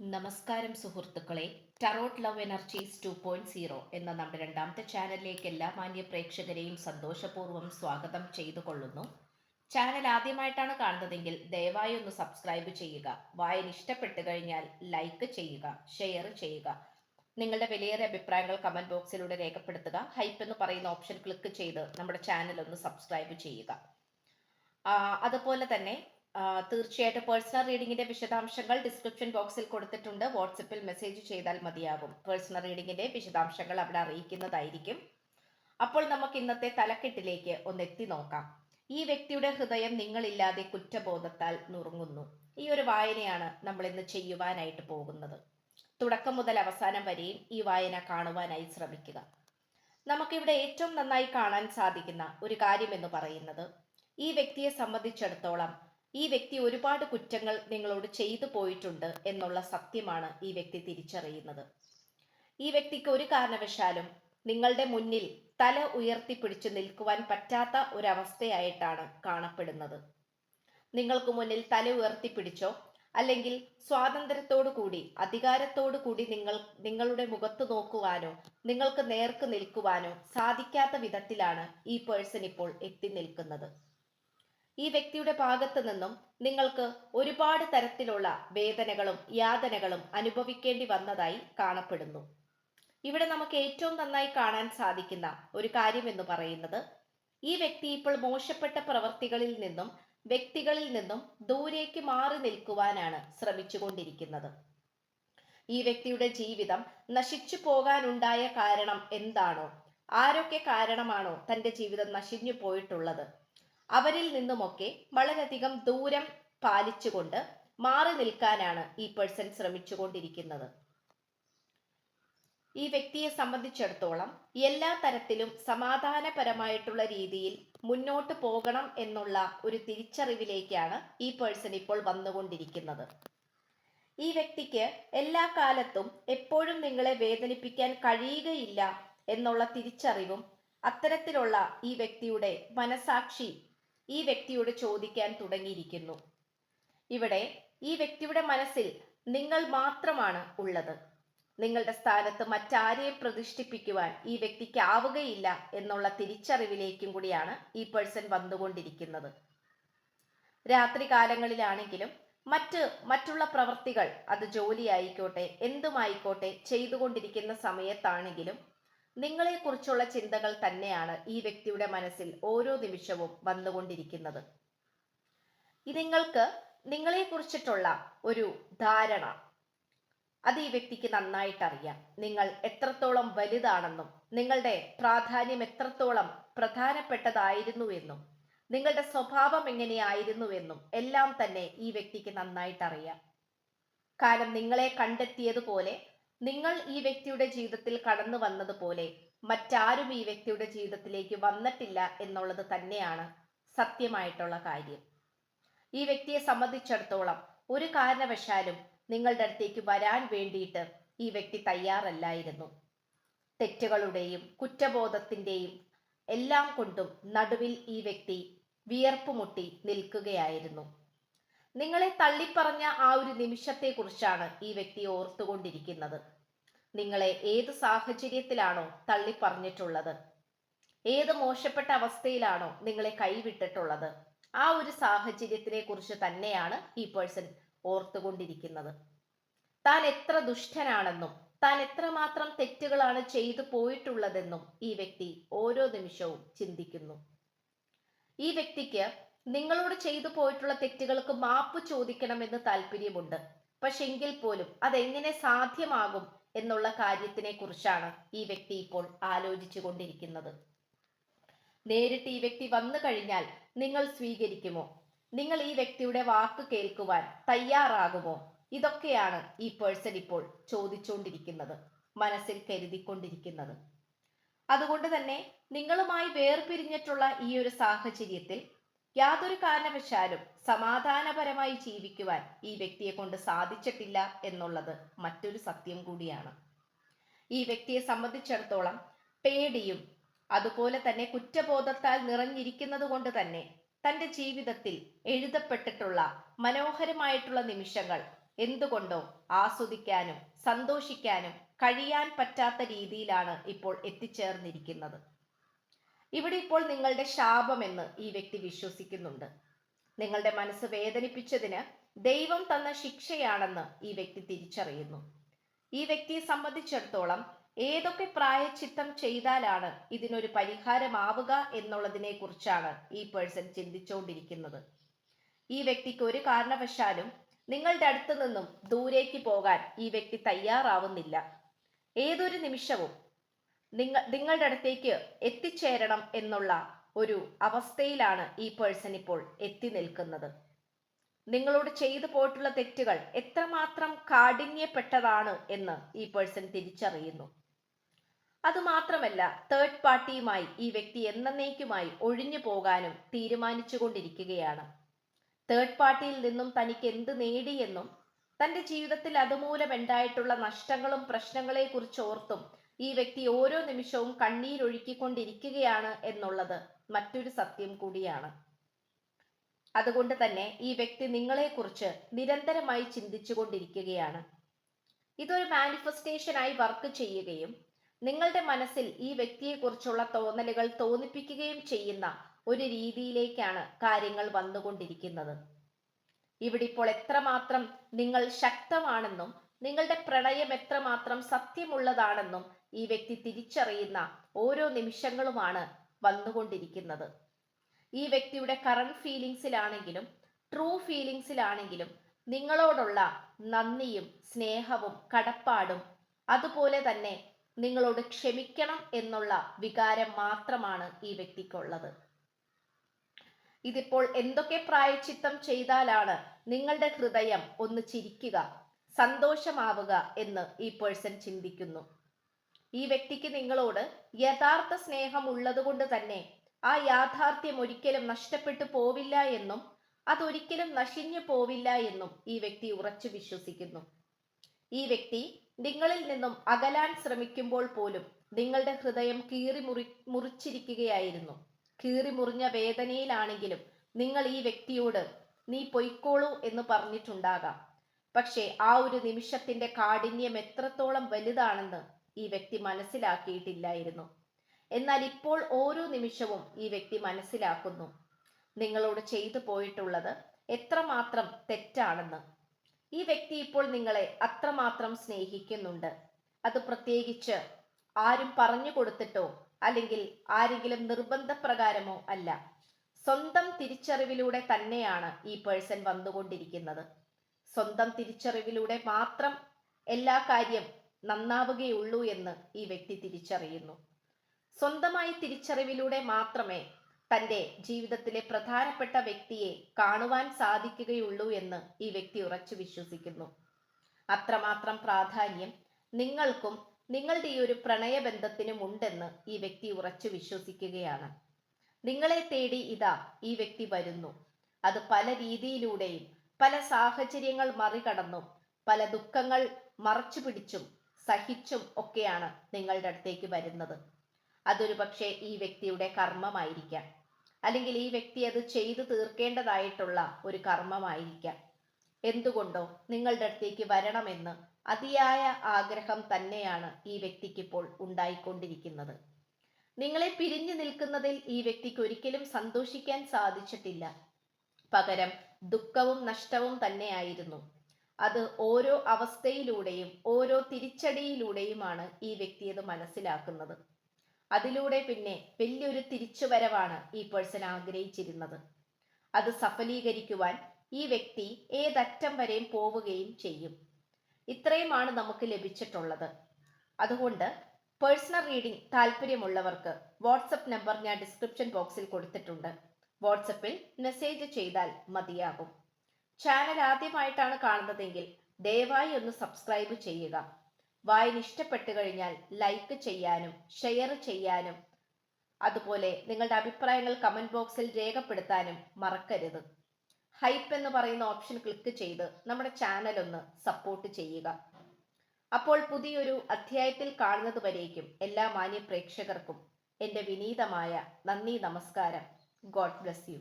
നമസ്കാരം സുഹൃത്തുക്കളെ. Tarot love energies two point zero എന്ന നമ്മുടെ രണ്ടാമത്തെ ചാനലിലേക്ക് എല്ലാ മാന്യ പ്രേക്ഷകരെയും സന്തോഷപൂർവം സ്വാഗതം ചെയ്തു കൊള്ളുന്നു ചാനൽ ആദ്യമായിട്ടാണ് കാണുന്നതെങ്കിൽ ദയവായി ഒന്ന് സബ്സ്ക്രൈബ് ചെയ്യുക. വായന ഇഷ്ടപ്പെട്ടു കഴിഞ്ഞാൽ ലൈക്ക് ചെയ്യുക ഷെയർ ചെയ്യുക. നിങ്ങളുടെ വിലയേറെ അഭിപ്രായങ്ങൾ കമന്റ് ബോക്സിലൂടെ രേഖപ്പെടുത്തുക. ഹൈപ്പ് എന്ന് പറയുന്ന ഓപ്ഷൻ ക്ലിക്ക് ചെയ്ത് നമ്മുടെ ചാനൽ ഒന്ന് സബ്സ്ക്രൈബ് ചെയ്യുക. അതുപോലെ തന്നെ തീർച്ചയായിട്ടും പേഴ്സണൽ റീഡിങ്ങിന്റെ വിശദാംശങ്ങൾ ഡിസ്ക്രിപ്ഷൻ ബോക്സിൽ കൊടുത്തിട്ടുണ്ട്. വാട്സപ്പിൽ മെസ്സേജ് ചെയ്താൽ മതിയാകും പേഴ്സണൽ റീഡിങ്ങിന്റെ വിശദാംശങ്ങൾ അവിടെ അറിയിക്കുന്നതായിരിക്കും. അപ്പോൾ നമുക്ക് ഇന്നത്തെ തലക്കെട്ടിലേക്ക് ഒന്ന് എത്തി നോക്കാം. ഈ വ്യക്തിയുടെ ഹൃദയം നിങ്ങളില്ലാതെ കുറ്റബോധത്താൽ നുറുങ്ങുന്നു. ഈ ഒരു വായനയാണ് നമ്മൾ ഇന്ന് ചെയ്യുവാനായിട്ട് പോകുന്നത്. തുടക്കം മുതൽ അവസാനം വരെയും ഈ വായന കാണുവാനായി ശ്രമിക്കുക. നമുക്കിവിടെ ഏറ്റവും നന്നായി കാണാൻ സാധിക്കുന്ന ഒരു കാര്യം എന്ന് പറയുന്നത് ഈ വ്യക്തിയെ സംബന്ധിച്ചിടത്തോളം ഈ വ്യക്തി ഒരുപാട് കുറ്റങ്ങൾ നിങ്ങളോട് ചെയ്തു പോയിട്ടുണ്ട് എന്നുള്ള സത്യമാണ് ഈ വ്യക്തി തിരിച്ചറിയുന്നത്. ഈ വ്യക്തിക്ക് ഒരു കാരണവശാലും നിങ്ങളുടെ മുന്നിൽ തല ഉയർത്തിപ്പിടിച്ച് നിൽക്കുവാൻ പറ്റാത്ത ഒരവസ്ഥയായിട്ടാണ് കാണപ്പെടുന്നത്. നിങ്ങൾക്ക് മുന്നിൽ തല ഉയർത്തിപ്പിടിച്ചോ അല്ലെങ്കിൽ സ്വാതന്ത്ര്യത്തോടു കൂടി അധികാരത്തോടു കൂടി നിങ്ങൾ നിങ്ങളുടെ മുഖത്ത് നോക്കുവാനോ നിങ്ങൾക്ക് നേർക്ക് നിൽക്കുവാനോ സാധിക്കാത്ത വിധത്തിലാണ് ഈ പേഴ്സൺ ഇപ്പോൾ എത്തി നിൽക്കുന്നത്. ഈ വ്യക്തിയുടെ ഭാഗത്തു നിന്നും നിങ്ങൾക്ക് ഒരുപാട് തരത്തിലുള്ള വേദനകളും യാതനകളും അനുഭവിക്കേണ്ടി വന്നതായി കാണപ്പെടുന്നു. ഇവിടെ നമുക്ക് ഏറ്റവും നന്നായി കാണാൻ സാധിക്കുന്ന ഒരു കാര്യം എന്ന് പറയുന്നത് ഈ വ്യക്തി ഇപ്പോൾ മോശപ്പെട്ട പ്രവർത്തികളിൽ നിന്നും വ്യക്തികളിൽ നിന്നും ദൂരേക്ക് മാറി നിൽക്കുവാനാണ് ശ്രമിച്ചുകൊണ്ടിരിക്കുന്നത്. ഈ വ്യക്തിയുടെ ജീവിതം നശിച്ചു പോകാനുണ്ടായ കാരണം എന്താണോ ആരൊക്കെ കാരണമാണോ തന്റെ ജീവിതം നശിഞ്ഞു പോയിട്ടുള്ളത്? അവരിൽ നിന്നുമൊക്കെ വളരെയധികം ദൂരം പാലിച്ചുകൊണ്ട് മാറി നിൽക്കാനാണ് ഈ പേഴ്സൺ ശ്രമിച്ചുകൊണ്ടിരിക്കുന്നത്. ഈ വ്യക്തിയെ സംബന്ധിച്ചിടത്തോളം എല്ലാ തരത്തിലും സമാധാനപരമായിട്ടുള്ള രീതിയിൽ മുന്നോട്ട് പോകണം എന്നുള്ള ഒരു തിരിച്ചറിവിലേക്കാണ് ഈ പേഴ്സൺ ഇപ്പോൾ വന്നുകൊണ്ടിരിക്കുന്നത്. ഈ വ്യക്തിക്ക് എല്ലാ കാലത്തും എപ്പോഴും നിങ്ങളെ വേദനിപ്പിക്കാൻ കഴിയുകയില്ല എന്നുള്ള തിരിച്ചറിവും അത്തരത്തിലുള്ള ഈ വ്യക്തിയുടെ മനസാക്ഷി ഈ വ്യക്തിയോട് ചോദിക്കാൻ തുടങ്ങിയിരിക്കുന്നു. ഇവിടെ ഈ വ്യക്തിയുടെ മനസ്സിൽ നിങ്ങൾ മാത്രമാണ് ഉള്ളത്. നിങ്ങളുടെ സ്ഥാനത്ത് മറ്റാരെയും പ്രതിഷ്ഠിപ്പിക്കുവാൻ ഈ വ്യക്തിക്ക് ആവുകയില്ല എന്നുള്ള തിരിച്ചറിവിലേക്കും കൂടിയാണ് ഈ പേഴ്സൺ വന്നുകൊണ്ടിരിക്കുന്നത്. രാത്രി കാലങ്ങളിലാണെങ്കിലും മറ്റ് മറ്റുള്ള പ്രവർത്തികൾ അത് ജോലിയായിക്കോട്ടെ എന്തുമായിക്കോട്ടെ ചെയ്തുകൊണ്ടിരിക്കുന്ന സമയത്താണെങ്കിലും നിങ്ങളെക്കുറിച്ചുള്ള ചിന്തകൾ തന്നെയാണ് ഈ വ്യക്തിയുടെ മനസ്സിൽ ഓരോ നിമിഷവും വന്നുകൊണ്ടിരിക്കുന്നത്. നിങ്ങൾക്ക് നിങ്ങളെക്കുറിച്ചിട്ടുള്ള ഒരു ധാരണ അത് ഈ വ്യക്തിക്ക് നന്നായിട്ട് അറിയാം നിങ്ങൾ എത്രത്തോളം വലുതാണെന്നും നിങ്ങളുടെ പ്രാധാന്യം എത്രത്തോളം പ്രധാനപ്പെട്ടതായിരുന്നു എന്നും നിങ്ങളുടെ സ്വഭാവം എങ്ങനെയായിരുന്നുവെന്നും എല്ലാം തന്നെ ഈ വ്യക്തിക്ക് നന്നായിട്ട് അറിയാം കാരണം നിങ്ങളെ കണ്ടെത്തിയതുപോലെ നിങ്ങൾ ഈ വ്യക്തിയുടെ ജീവിതത്തിൽ കടന്നു വന്നതുപോലെ മറ്റാരും ഈ വ്യക്തിയുടെ ജീവിതത്തിലേക്ക് വന്നിട്ടില്ല എന്നുള്ളത് തന്നെയാണ് സത്യമായിട്ടുള്ള കാര്യം. ഈ വ്യക്തിയെ സംബന്ധിച്ചിടത്തോളം ഒരു കാരണവശാലും നിങ്ങളുടെ അടുത്തേക്ക് വരാൻ വേണ്ടിയിട്ട് ഈ വ്യക്തി തയ്യാറല്ലായിരുന്നു. തെറ്റുകളുടെയും കുറ്റബോധത്തിന്റെയും എല്ലാം കൊണ്ടും നടുവിൽ ഈ വ്യക്തി വിയർപ്പുമുട്ടി നിൽക്കുകയായിരുന്നു. നിങ്ങളെ തള്ളിപ്പറഞ്ഞ ആ ഒരു നിമിഷത്തെക്കുറിച്ചാണ് ഈ വ്യക്തി ഓർത്തുകൊണ്ടിരിക്കുന്നത്. നിങ്ങളെ ഏത് സാഹചര്യത്തിലാണോ തള്ളിപ്പറഞ്ഞിട്ടുള്ളത്? ഏത് മോശപ്പെട്ട അവസ്ഥയിലാണോ നിങ്ങളെ കൈവിട്ടിട്ടുള്ളത്? ആ ഒരു സാഹചര്യത്തിനെ കുറിച്ച് തന്നെയാണ് ഈ പേഴ്സൺ ഓർത്തുകൊണ്ടിരിക്കുന്നത്. താൻ എത്ര ദുഷ്ടനാണെന്നും താൻ എത്രമാത്രം തെറ്റുകളാണ് ചെയ്തു പോയിട്ടുള്ളതെന്നും ഈ വ്യക്തി ഓരോ നിമിഷവും ചിന്തിക്കുന്നു. ഈ വ്യക്തിക്ക് നിങ്ങളോട് ചെയ്തു പോയിട്ടുള്ള തെറ്റുകൾക്ക് മാപ്പ് ചോദിക്കണമെന്ന് താല്പര്യമുണ്ട്. പക്ഷെ എങ്കിൽ പോലും അതെങ്ങനെ സാധ്യമാകും എന്നുള്ള കാര്യത്തിനെ കുറിച്ചാണ് ഈ വ്യക്തി ഇപ്പോൾ ആലോചിച്ചു കൊണ്ടിരിക്കുന്നത്. നേരിട്ട് ഈ വ്യക്തി വന്നു കഴിഞ്ഞാൽ നിങ്ങൾ സ്വീകരിക്കുമോ? നിങ്ങൾ ഈ വ്യക്തിയുടെ വാക്ക് കേൾക്കുവാൻ തയ്യാറാകുമോ? ഇതൊക്കെയാണ് ഈ പേഴ്സൺ ഇപ്പോൾ ചോദിച്ചുകൊണ്ടിരിക്കുന്നത് മനസ്സിൽ കരുതിക്കൊണ്ടിരിക്കുന്നത്. അതുകൊണ്ട് തന്നെ നിങ്ങളുമായി വേർപിരിഞ്ഞിട്ടുള്ള ഈ ഒരു സാഹചര്യത്തിൽ യാതൊരു കാരണവശാലും സമാധാനപരമായി ജീവിക്കുവാൻ ഈ വ്യക്തിയെ കൊണ്ട് സാധിച്ചിട്ടില്ല എന്നുള്ളത് മറ്റൊരു സത്യം കൂടിയാണ്. ഈ വ്യക്തിയെ സംബന്ധിച്ചിടത്തോളം പേടിയും അതുപോലെ തന്നെ കുറ്റബോധത്താൽ നിറഞ്ഞിരിക്കുന്നത് കൊണ്ട് തന്നെ തന്റെ ജീവിതത്തിൽ എഴുതപ്പെട്ടിട്ടുള്ള മനോഹരമായിട്ടുള്ള നിമിഷങ്ങൾ എന്തുകൊണ്ടോ ആസ്വദിക്കാനും സന്തോഷിക്കാനും കഴിയാൻ പറ്റാത്ത രീതിയിലാണ് ഇപ്പോൾ എത്തിച്ചേർന്നിരിക്കുന്നത്. ഇവിടെ ഇപ്പോൾ നിങ്ങളുടെ ശാപമെന്ന് ഈ വ്യക്തി വിശ്വസിക്കുന്നുണ്ട്. നിങ്ങളുടെ മനസ്സ് വേദനിപ്പിച്ചതിന് ദൈവം തന്ന ശിക്ഷയാണെന്ന് ഈ വ്യക്തി തിരിച്ചറിയുന്നു. ഈ വ്യക്തിയെ സംബന്ധിച്ചിടത്തോളം ഏതൊക്കെ പ്രായച്ചിത്തം ചെയ്താലാണ് ഇതിനൊരു പരിഹാരമാവുക എന്നുള്ളതിനെ കുറിച്ചാണ് ഈ പേഴ്സൺ ചിന്തിച്ചുകൊണ്ടിരിക്കുന്നത് ഈ വ്യക്തിക്ക് ഒരു കാരണവശാലും നിങ്ങളുടെ അടുത്ത് നിന്നും ദൂരേക്ക് പോകാൻ ഈ വ്യക്തി തയ്യാറാവുന്നില്ല. ഏതൊരു നിമിഷവും നിങ്ങൾ നിങ്ങളുടെ അടുത്തേക്ക് എത്തിച്ചേരണം എന്നുള്ള ഒരു അവസ്ഥയിലാണ് ഈ പേഴ്സൺ ഇപ്പോൾ എത്തി നിൽക്കുന്നത്. നിങ്ങളോട് ചെയ്തു പോയിട്ടുള്ള തെറ്റുകൾ എത്രമാത്രം കാഠിന്യപ്പെട്ടതാണ് എന്ന് ഈ പേഴ്സൺ തിരിച്ചറിയുന്നു. അതുമാത്രമല്ല തേർഡ് പാർട്ടിയുമായി ഈ വ്യക്തി എന്നേക്കുമായി ഒഴിഞ്ഞു പോകാനും തീരുമാനിച്ചുകൊണ്ടിരിക്കുകയാണ്. തേർഡ് പാർട്ടിയിൽ നിന്നും തനിക്ക് എന്ത് നേടിയെന്നും തന്റെ ജീവിതത്തിൽ അതുമൂലം ഉണ്ടായിട്ടുള്ള നഷ്ടങ്ങളും പ്രശ്നങ്ങളെ കുറിച്ച് ഓർത്തും ഈ വ്യക്തി ഓരോ നിമിഷവും കണ്ണീരൊഴുക്കിക്കൊണ്ടിരിക്കുകയാണ് എന്നുള്ളത് മറ്റൊരു സത്യം കൂടിയാണ്. അതുകൊണ്ട് തന്നെ ഈ വ്യക്തി നിങ്ങളെക്കുറിച്ച് നിരന്തരമായി ചിന്തിച്ചു കൊണ്ടിരിക്കുകയാണ് ഇതൊരു മാനിഫെസ്റ്റേഷനായി വർക്ക് ചെയ്യുകയും നിങ്ങളുടെ മനസ്സിൽ ഈ വ്യക്തിയെക്കുറിച്ചുള്ള തോന്നലുകൾ തോന്നിപ്പിക്കുകയും ചെയ്യുന്ന ഒരു രീതിയിലേക്കാണ് കാര്യങ്ങൾ വന്നുകൊണ്ടിരിക്കുന്നത്. ഇവിടെ ഇപ്പോൾ എത്രമാത്രം നിങ്ങൾ ശക്തമാണെന്നും നിങ്ങളുടെ പ്രണയം എത്രമാത്രം സത്യമുള്ളതാണെന്നും ഈ വ്യക്തി തിരിച്ചറിയുന്ന ഓരോ നിമിഷങ്ങളുമാണ് വന്നുകൊണ്ടിരിക്കുന്നത്. ഈ വ്യക്തിയുടെ കറണ്ട് ഫീലിങ്സിലാണെങ്കിലും ട്രൂ ഫീലിങ്സിലാണെങ്കിലും നിങ്ങളോടുള്ള നന്ദിയും സ്നേഹവും കടപ്പാടും അതുപോലെ തന്നെ നിങ്ങളോട് ക്ഷമിക്കണം എന്നുള്ള വികാരം മാത്രമാണ് ഈ വ്യക്തിക്കുള്ളത്. ഇതിപ്പോൾ എന്തൊക്കെ പ്രായച്ചിത്തം ചെയ്താലാണ് നിങ്ങളുടെ ഹൃദയം ഒന്ന് ചിരിക്കുക സന്തോഷമാവുക എന്ന് ഈ പേഴ്സൺ ചിന്തിക്കുന്നു. ഈ വ്യക്തിക്ക് നിങ്ങളോട് യഥാർത്ഥ സ്നേഹം ഉള്ളതുകൊണ്ട് തന്നെ ആ യാഥാർത്ഥ്യം ഒരിക്കലും നഷ്ടപ്പെട്ടു പോവില്ല എന്നും അതൊരിക്കലും നശിഞ്ഞു പോവില്ല എന്നും ഈ വ്യക്തി ഉറച്ചു വിശ്വസിക്കുന്നു. ഈ വ്യക്തി നിങ്ങളിൽ നിന്നും അകലാൻ ശ്രമിക്കുമ്പോൾ പോലും നിങ്ങളുടെ ഹൃദയം കീറി മുറി മുറിച്ചിരിക്കുകയായിരുന്നു. കീറി മുറിഞ്ഞ വേദനയിലാണെങ്കിലും നിങ്ങൾ ഈ വ്യക്തിയോട് നീ പൊയ്ക്കോളൂ എന്ന് പറഞ്ഞിട്ടുണ്ടാകാം. പക്ഷേ ആ ഒരു നിമിഷത്തിന്റെ കാഠിന്യം എത്രത്തോളം വലുതാണെന്ന് ഈ വ്യക്തി മനസ്സിലാക്കിയിട്ടില്ലായിരുന്നു. എന്നാൽ ഇപ്പോൾ ഓരോ നിമിഷവും ഈ വ്യക്തി മനസ്സിലാക്കുന്നു. നിങ്ങളോട് ചെയ്തു പോയിട്ടുള്ളത് എത്രമാത്രം തെറ്റാണെന്ന്. ഈ വ്യക്തി ഇപ്പോൾ നിങ്ങളെ അത്രമാത്രം സ്നേഹിക്കുന്നുണ്ട്. അത് പ്രത്യേകിച്ച് ആരും പറഞ്ഞു കൊടുത്തിട്ടോ അല്ലെങ്കിൽ ആരെങ്കിലും നിർബന്ധപ്രകാരമോ അല്ല. സ്വന്തം തിരിച്ചറിവിലൂടെ തന്നെയാണ് ഈ പേഴ്സൺ വന്നുകൊണ്ടിരിക്കുന്നത്. സ്വന്തം തിരിച്ചറിവിലൂടെ മാത്രം എല്ലാ കാര്യം നന്നാവുകയുള്ളൂ എന്ന് ഈ വ്യക്തി തിരിച്ചറിയുന്നു. സ്വന്തമായി തിരിച്ചറിവിലൂടെ മാത്രമേ തന്റെ ജീവിതത്തിലെ പ്രധാനപ്പെട്ട വ്യക്തിയെ കാണുവാൻ സാധിക്കുകയുള്ളൂ എന്ന് ഈ വ്യക്തി ഉറച്ചു വിശ്വസിക്കുന്നു. അത്രമാത്രം പ്രാധാന്യം നിങ്ങൾക്കും നിങ്ങളുടെ ഈ ഒരു പ്രണയബന്ധത്തിനും ഉണ്ടെന്ന് ഈ വ്യക്തി ഉറച്ചു വിശ്വസിക്കുകയാണ്. നിങ്ങളെ തേടി ഇതാ ഈ വ്യക്തി വരുന്നു. അത് പല രീതിയിലൂടെയും പല സാഹചര്യങ്ങൾ മറികടന്നും പല ദുഃഖങ്ങൾ മറച്ചു പിടിച്ചും സഹിച്ചും ഒക്കെയാണ് നിങ്ങളുടെ അടുത്തേക്ക് വരുന്നത്. അതൊരു പക്ഷേ ഈ വ്യക്തിയുടെ കർമ്മമായിരിക്കാം. അല്ലെങ്കിൽ ഈ വ്യക്തി അത് ചെയ്തു തീർക്കേണ്ടതായിട്ടുള്ള ഒരു കർമ്മമായിരിക്കാം. എന്തുകൊണ്ടോ നിങ്ങളുടെ അടുത്തേക്ക് വരണമെന്ന് അതിയായ ആഗ്രഹം തന്നെയാണ് ഈ വ്യക്തിക്ക് ഇപ്പോൾ ഉണ്ടായിക്കൊണ്ടിരിക്കുന്നത്. നിങ്ങളെ പിരിഞ്ഞു നിൽക്കുന്നതിൽ ഈ വ്യക്തിക്ക് ഒരിക്കലും സന്തോഷിക്കാൻ സാധിച്ചിട്ടില്ല. പകരം ദുഃഖവും നഷ്ടവും തന്നെയായിരുന്നു. അത് ഓരോ അവസ്ഥയിലൂടെയും ഓരോ തിരിച്ചടിയിലൂടെയുമാണ് ഈ വ്യക്തി അത് മനസ്സിലാക്കുന്നത്. അതിലൂടെ പിന്നെ വലിയൊരു തിരിച്ചുവരവാണ് ഈ പേഴ്സൺ ആഗ്രഹിച്ചിരുന്നത്. അത് സഫലീകരിക്കുവാൻ ഈ വ്യക്തി ഏതറ്റം വരെയും പോവുകയും ചെയ്യും. ഇത്രയുമാണ് നമുക്ക് ലഭിച്ചിട്ടുള്ളത്. അതുകൊണ്ട് പേഴ്സണൽ റീഡിംഗ് താല്പര്യമുള്ളവർക്ക് വാട്സപ്പ് നമ്പർ ഞാൻ ഡിസ്ക്രിപ്ഷൻ ബോക്സിൽ കൊടുത്തിട്ടുണ്ട്. വാട്സപ്പിൽ മെസ്സേജ് ചെയ്താൽ മതിയാകും. ചാനൽ ആദ്യമായിട്ടാണ് കാണുന്നതെങ്കിൽ ദയവായി ഒന്ന് സബ്സ്ക്രൈബ് ചെയ്യുക. വായന ഇഷ്ടപ്പെട്ടു കഴിഞ്ഞാൽ ലൈക്ക് ചെയ്യാനും ഷെയർ ചെയ്യാനും അതുപോലെ നിങ്ങളുടെ അഭിപ്രായങ്ങൾ കമന്റ് ബോക്സിൽ രേഖപ്പെടുത്താനും മറക്കരുത്. ഹൈപ്പ് എന്ന് പറയുന്ന ഓപ്ഷൻ ക്ലിക്ക് ചെയ്ത് നമ്മുടെ ചാനൽ ഒന്ന് സപ്പോർട്ട് ചെയ്യുക. അപ്പോൾ പുതിയൊരു അധ്യായത്തിൽ കാണുന്നത് വരേക്കും എല്ലാ മാന്യ പ്രേക്ഷകർക്കും എന്റെ വിനീതമായ നന്ദി നമസ്കാരം. God bless you